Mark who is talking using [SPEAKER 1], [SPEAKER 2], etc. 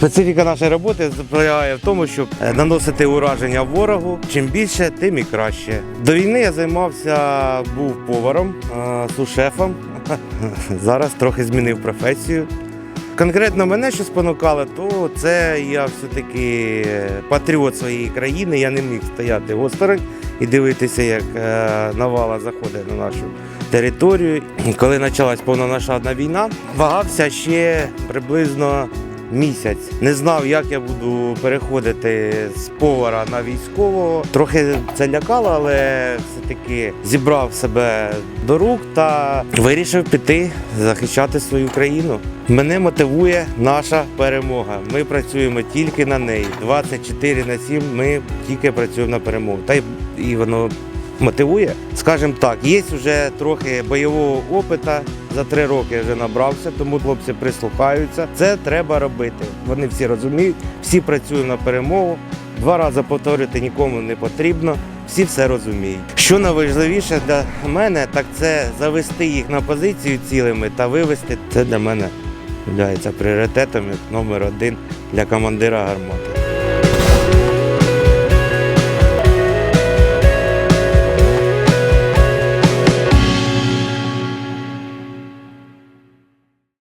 [SPEAKER 1] Специфіка нашої роботи полягає в тому, щоб е, наносити ураження ворогу. Чим більше, тим і краще. До війни я займався, був поваром, е, сушефом. Зараз трохи змінив професію. Конкретно мене що спонукало, то це я все-таки патріот своєї країни. Я не міг стояти осторонь і дивитися, як е, навала заходить на нашу територію. Коли почалась повномасштабна війна, вагався ще приблизно місяць. Не знав, як я буду переходити з повара на військового. Трохи це лякало, але все-таки зібрав себе до рук та вирішив піти захищати свою країну. Мене мотивує наша перемога. Ми працюємо тільки на неї. 24 на 7 ми тільки працюємо на перемогу. Та й і воно мотивує. Скажімо так, є вже трохи бойового опиту. За три роки вже набрався, тому хлопці прислухаються. Це треба робити. Вони всі розуміють, всі працюють на перемогу. Два рази повторювати нікому не потрібно. Всі все розуміють. Що найважливіше для мене, так це завести їх на позицію цілими та вивести. Це для мене є пріоритетом номер один для командира гармати.